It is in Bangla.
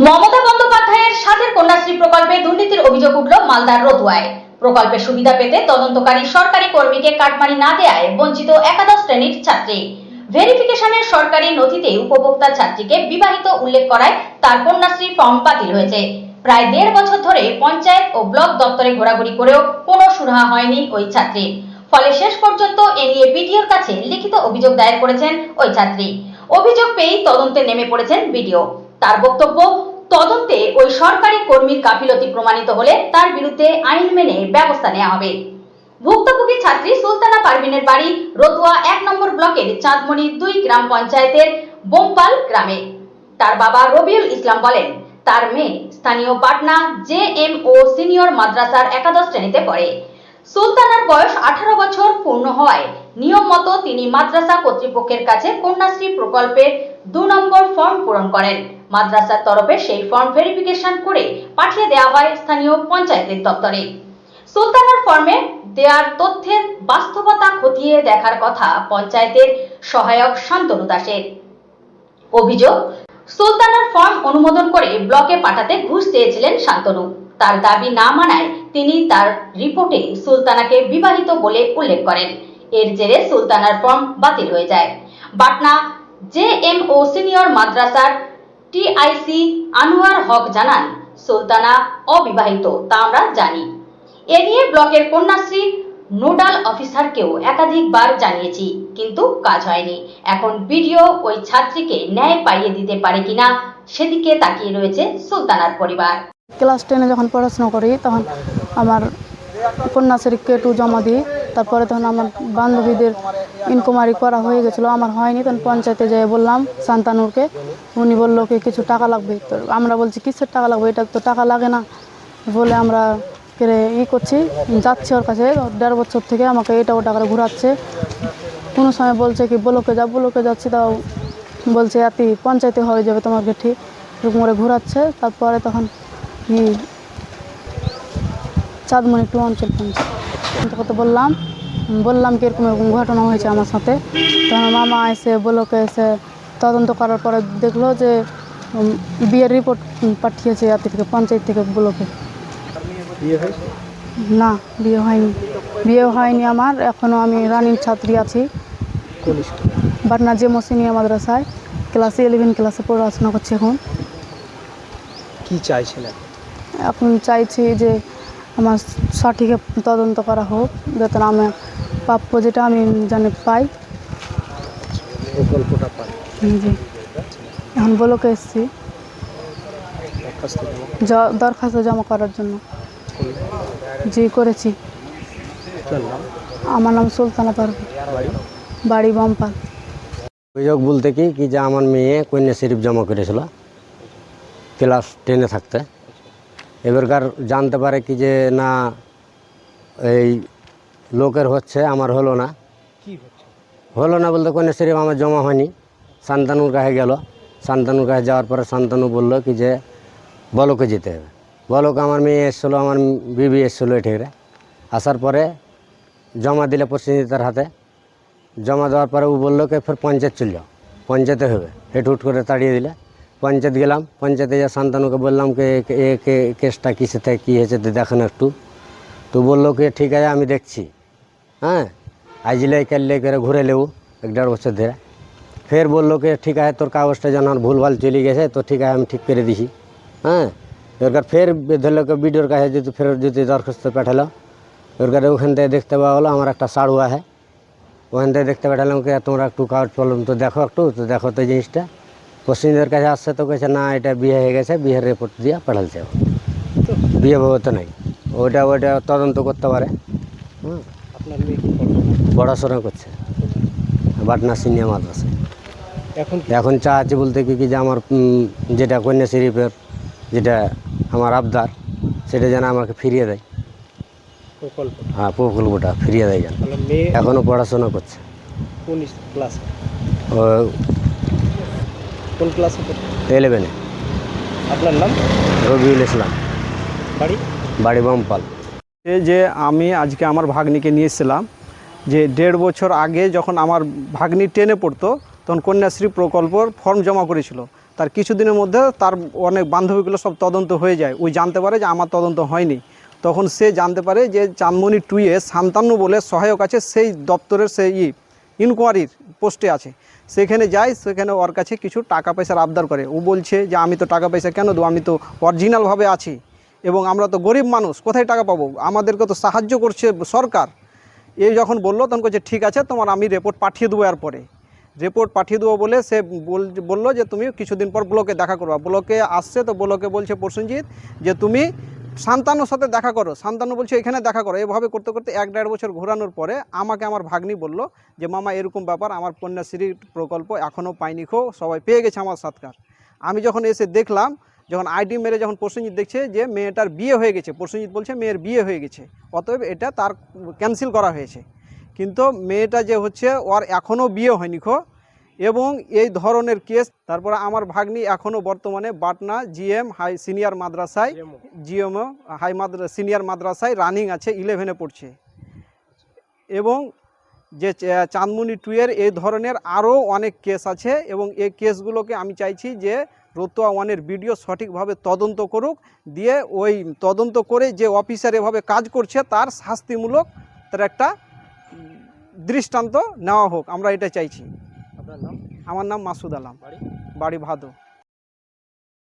মমতা বন্দ্যোপাধ্যায়ের সাথের কন্যাশ্রী প্রকল্পে দুর্নীতির অভিযোগ উঠল মালদার রতুয়ায় প্রকল্পের সুবিধা পেতে তদন্তকারী সরকারি কর্মীকে কাটমানি না দেয়ায় বঞ্চিত একাদশ শ্রেণির ছাত্রী। ভেরিফিকেশনের সরকারি নথিতে উপভোক্তা ছাত্রীকে বিবাহিত উল্লেখ করায় তার কন্যাশ্রী ফর্ম বাতিল হয়েছে। প্রায় দেড় বছর ধরে পঞ্চায়েত ও ব্লক দপ্তরে ঘোরাঘুরি করেও কোনো সুরাহা হয়নি ওই ছাত্রীর ফলে শেষ পর্যন্ত এ নিয়ে বিডিওর কাছে লিখিত অভিযোগ দায়ের করেছেন ওই ছাত্রী। অভিযোগ পেয়েই তদন্তে নেমে পড়েছেন বিডিও। তার বক্তব্য তদন্তে ওই সরকারি কর্মীর গাফিলতি প্রমাণিত হলে তার বিরুদ্ধে আইন মেনে ব্যবস্থা নেওয়া হবে। ভুক্তভোগী ছাত্রী সুলতানা পারভিনের বাড়ি রতুয়া এক নম্বর ব্লকের চাঁদমণি দুই গ্রাম পঞ্চায়েতের বোমপাল গ্রামে। তার বাবা রবিউল ইসলাম বলেন, তার মেয়ে স্থানীয় Patna J M O senior মাদ্রাসার একাদশ শ্রেণীতে পড়ে। সুলতানার বয়স আঠারো বছর পূর্ণ হওয়ায় নিয়ম মতো তিনি মাদ্রাসা কর্তৃপক্ষের কাছে কন্যাশ্রী প্রকল্পের দু নম্বর ফর্ম পূরণ করেন। মাদ্রাসার তরফে সেই ফর্ম ভেরিফিকেশন করে পাঠিয়ে দেওয়া হয় স্থানীয় পঞ্চায়েতের দপ্তরে। সুলতানার ফর্মে দেওয়ার তথ্যের বাস্তবতা খতিয়ে দেখার কথা পঞ্চায়েতের সহায়ক শান্তনু দাসের। অভিযোগ, সুলতানার ফর্ম অনুমোদন করে ব্লকে পাঠাতে ঘুষ চেয়েছিলেন শান্তনু। তার দাবি না মানায় তিনি তার রিপোর্টে সুলতানাকে বিবাহিত বলে উল্লেখ করেন। এর জেরে সুলতানার ফর্ম বাতিল হয়ে যায়। Batna J M O senior মাদ্রাসার টিআইসি আনোয়ার হক জানান, সুলতানা অবিবাহিত, তা আমরা জানি। এ নিয়ে ব্লকের কন্যাশ্রী নোডাল অফিসারকেও একাধিকবার জানিয়েছি, কিন্তু কাজ হয়নি। এখন বিডিও ওই ছাত্রীকে ন্যায় পাইয়ে দিতে পারে কিনা, সেদিকে তাকিয়ে রয়েছে সুলতানার পরিবার। ক্লাস টেনে যখন পড়াশোনা করি, তখন আমার কন্যাশ্রী কে টু জমা দিই। তারপরে তখন আমার বান্ধবীদের ইনকোয়ারি করা হয়ে গেছিল। আমার হয়নি, তখন পঞ্চায়েতে যেয়ে বললাম শান্তানুরকে। উনি বলল কি কিছু টাকা লাগবে? তো আমরা বলছি, কিসের টাকা লাগবে? এটা তো টাকা লাগে না। বলে আমরা কেড়ে ই করছি, যাচ্ছি ওর কাছে। দেড় বছর থেকে আমাকে এটা ওটা করে ঘোরাচ্ছে। কোনো সময় বলছে কি, ব্লকে যা, ব্লকে যাচ্ছি, তাও বলছে এতি পঞ্চায়েতে হয়ে যাবে তোমাকে ঠিক এরকম করে ঘোরাচ্ছে। তারপরে তখন ই চাঁদমণি টু অঞ্চল পঞ্চায়েত। কত বললাম। বললাম কি এরকম এরকম ঘটনা হয়েছে আমার সাথে। তখন মামা এসে ব্লকে এসে তদন্ত করার পরে দেখল যে বিয়ের রিপোর্ট পাঠিয়েছে এত থেকে পঞ্চায়েত থেকে ব্লকে। না বিয়ে হয়নি। বিয়ে হয়নি আমার এখনও আমি রানিং ছাত্রী আছি। বাটনা যে মসিনিয়া মাদ্রাসায় ক্লাস ইলেভেন ক্লাসে পড়াশোনা করছি এখন। কি চাইছিলেন এখন চাইছি যে আমার সঠিক তদন্ত করা হোক যাতে না আমার প্রাপ্য যেটা আমি জানি পাই। জি। এখন ব্লকে এসেছি। দরখাস্ত জমা জ- দরখাস্ত জমা করার জন্য। জি করেছি। আমার নাম সুলতানা পারভি। বাড়ি? বম্পাল। অভিযোগ বলতে কি কি যে আমার মেয়ে কন্যা শরীফ জমা করেছিল ক্লাস টেনে থাকতে। এবারকার জানতে পারে কি যে না এই লোকের হচ্ছে আমার হলো না। হলো না বলতে কোনো শরীফ আমার জমা হয়নি। শান্তানুর কাছে গেল। শান্তানুর কাছে যাওয়ার পরে শান্তানু বলল কি যে বলকে যেতে হবে। বলক আমার মেয়ে এসেছিল আমার বিবি এসেছিল এঠিকরে আসার পরে জমা দিলে প্রতিনিধিতার হাতে। জমা দেওয়ার পরে ও বলল কি ফের পঞ্চায়েত চল যাও। পঞ্চায়েতে হবে। হেট হুট করে তাড়িয়ে দিলে। পঞ্চায়েত গেলাম, পঞ্চায়েতে যা শান্তানুকে বললাম কি এ- এ, কে- কেসটা কিসে থেকে কী হয়েছে তো দেখেন একটু। তো বলল কি, ঠিক আছে, আমি দেখছি। হ্যাঁ? আজলে কাললে করে ঘুরে লেবু, এক দেড় বছর ধরে। ফের বলল কি, ঠিক আছে, তোর কাগজটা যেন আর ভুলভাল চলে গেছে, তো ঠিক আছে, আমি ঠিক করে দিছি। হ্যাঁ? এবার ফের ধরলো বিডিওর কাছে যদি ফের যদি দরখাস্ত পাঠালো এবার ওখান থেকে দেখতে পাওয়া হলো, আমার একটা সাড়ু আছে। ওখান থেকে দেখতে পাঠালাম কি, তোমরা একটু কাগজ কলম তো দেখো একটু, তো দেখো তো জিনিসটা। পশ্চিমদের কাছে আসছে তো কেছে না এটা বিয়ে হয়ে গেছে বিয়ের রিপোর্ট দিয়ে পাঠালছে বিয়ে তো নাই। ওইটা ওইটা তদন্ত করতে পারে। পড়াশোনা করছে? বাটনা সিনিয়র মাদ্রাসায় এখন এখন চা আছে বলতে কি কি যে আমার যেটা কন্যা শরীফের যেটা আমার আবদার সেটা যেন আমাকে ফিরিয়ে দেয়। হ্যাঁ প্রকল্পটা ফিরিয়ে দেয় যেন। এখনও পড়াশোনা করছে। কোন ক্লাসে ও কোন ক্লাসে পড়ে? ইলেভেনে আপনার নাম? রবিউল ইসলাম। বাড়ি? বাড়ি বমপাল। এই যে আমি আজকে আমার ভাগ্নিকে নিয়ে এসেছিলাম যে দেড় বছর আগে যখন আমার ভাগ্নি টেনে পড়তো তখন কন্যাশ্রী প্রকল্পর ফর্ম জমা করেছিল। তার কিছুদিনের মধ্যে তার অনেক বান্ধবীগুলো সব তদন্ত হয়ে যায়। ওই জানতে পারে যে আমার তদন্ত হয়নি। তখন সে জানতে পারে যে চাঁদমণি টুয়ে সান্তান্ন বলে সহায়ক আছে সেই দপ্তরের সেই ই ইনকোয়ারির পোস্টে আছে। সেখানে যায় সেখানে ওর কাছে কিছু টাকা পয়সার আবদার করে। ও বলছে যে, আমি তো টাকা পয়সা কেন দেবো? আমি তো অরিজিনালভাবে আছি এবং আমরা তো গরিব মানুষ, কোথায় টাকা পাবো? আমাদেরকে তো সাহায্য করছে সরকার। এই যখন বলল, তখন বলছে, ঠিক আছে, তোমার আমি রিপোর্ট পাঠিয়ে দেবো এরপরে। রিপোর্ট পাঠিয়ে দেবো বলে সে বলল যে, তুমি কিছুদিন পর ব্লকে দেখা করবা। ব্লকে আসছে, তো ব্লকে বলছে, প্রসেনজিৎ, যে তুমি সান্তানুর সাথে দেখা করো। সান্তানু বলছে, এখানে দেখা করো। এভাবে করতে করতে এক দেড় বছর ঘোরানোর পরে আমাকে আমার ভাগ্নি বলল যে, মামা, এরকম ব্যাপার, আমার কন্যাশ্রী প্রকল্প এখনও পাইনি খো, সবাই পেয়ে গেছে আমার সাতকার। আমি যখন এসে দেখলাম, যখন আইডি মেরে যখন প্রসেনজিৎ দেখছে যে, মেয়েটার বিয়ে হয়ে গেছে, প্রসেনজিৎ বলছে, মেয়ের বিয়ে হয়ে গেছে। অতএব এটা তার ক্যান্সেল করা হয়েছে। কিন্তু মেয়েটা যে হচ্ছে, ওর এখনও বিয়ে হয়নি খো। এবং এই ধরনের কেস তারপরে আমার ভাগ্নি এখনও বর্তমানে বাটনা জিএম হাই সিনিয়র মাদ্রাসায় জিএমও। হাই মাদ্রা সিনিয়র মাদ্রাসায় রানিং আছে ইলেভেনে পড়ছে। এবং যে চাঁদমুনি টুয়ের এই ধরনের আরও অনেক কেস আছে এবং এই কেসগুলোকে আমি চাইছি যে রতুয়া ওয়ানের ভিডিও সঠিকভাবে তদন্ত করুক দিয়ে ওই তদন্ত করে যে অফিসার এভাবে কাজ করছে তার শাস্তিমূলক তার একটা দৃষ্টান্ত নেওয়া হোক আমরা এটা চাইছি। আমার নাম মাসুদ আলাম। বাড়ি? ভাদু ভাদো।